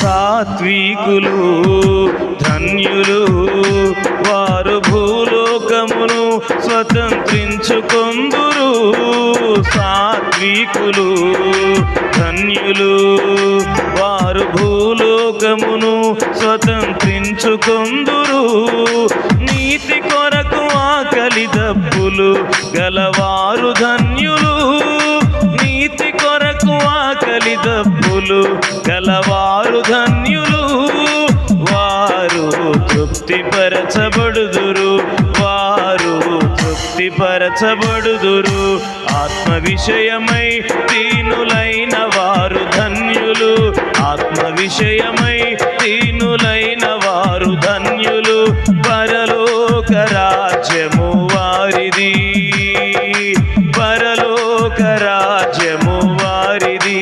సాత్వికులు ధన్యులు వారు భూలోకమును స్వతంత్రించుకొందురు. సాత్వికులు ధన్యులు వారు భూలోకమును స్వతంత్రించుకొందురు. నీతి కొరకు ఆకలి దప్పులు గలవారు ధన్యులు. ఆకలి దప్పులు కలవారు ధన్యులు. వారు తృప్తిపరచబడుదురు. వారు తృప్తిపరచబడుదురు. ఆత్మ విషయమై దీనులైన వారు ధన్యులు. ఆత్మ విషయమై దీనులైన వారు ధన్యులు. పరలోక రాజ్యము వారిది. పరలోక రాజ్యము வாரிதீ